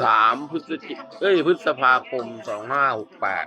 สามพฤศจิกเฮ้ยพฤษภาคมสองห้าหกแปด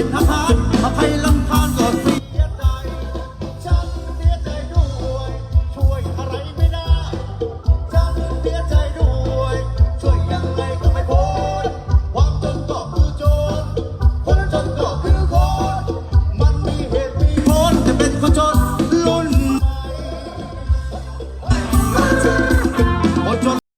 จิตอาภาอภัยลำทาน